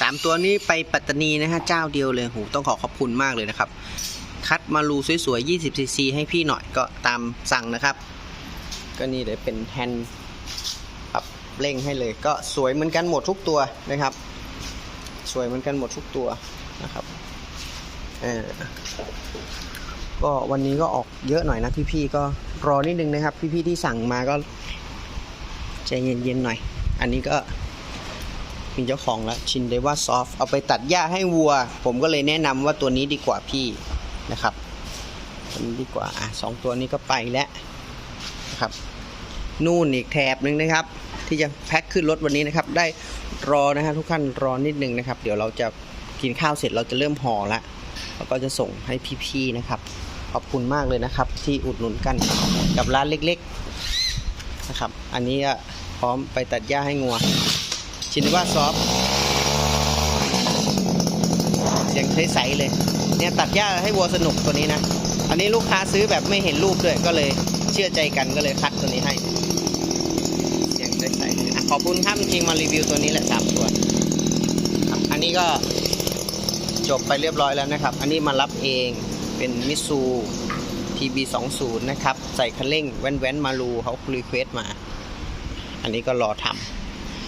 สามตัวนี้ไปปัตตานีนะฮะเจ้าเดียวเลยโหต้องขอขอบคุณมากเลยนะครับ คัดมารูสวยๆ20ซีซีให้พี่หน่อยก็ตามสั่งนะครับ ก็นี่เลยวเป็นแฮนด์ปรับเร่งให้เลยก็สวยเหมือนกันหมดทุกตัวนะครับ สวยเหมือนกันหมดทุกตัวนะครับเออก็วันนี้ก็ออกเยอะหน่อยนะพี่ๆก็รอนิดนึงนะครับ พี่ๆที่สั่งมาก็ใจเย็นๆหน่อย อันนี้ก็ มีเจ้าของแล้วชินเดว่าซอฟเอาไปตัดหญ้าให้วัว ผมก็เลยแนะนำว่าตัวนี้ดีกว่าพี่นะครับตัวนี้ดีกว่าอะสองตัวนี้ก็ไปแล้วนะครับ นู่นอีกแถบหนึ่งนะครับ ที่จะแพ็คขึ้นรถวันนี้นะครับ ได้รอนะฮะทุกท่านรอนิดนึงนะครับ เดี๋ยวเราจะกินข้าวเสร็จเราจะเริ่มห่อละแล้วก็จะส่งให้พี่ๆนะครับ ขอบคุณมากเลยนะครับ ที่อุดหนุนกันกับร้านเล็ก ๆนะครับ อันนี้พร้อมไปตัดหญ้าให้งัว ชินว่าซอฟต์เสียงใสๆเลย เนี่ยตัดหญ้าให้วัวสนุกตัวนี้นะ อันนี้ลูกค้าซื้อแบบไม่เห็นรูปด้วยก็เลยเชื่อใจกันก็เลยคัดตัวนี้ให้ เสียงใสๆเลยขอบคุณครับจริงมารีวิวตัวนี้แหละสามตัวอันนี้ก็จบไปเรียบร้อยแล้วนะครับ อันนี้มารับเองเป็นมิซู TB20 นะครับ ใส่คันเร่งแว้นๆ มารูเขารีเควสมา อันนี้ก็รอทำ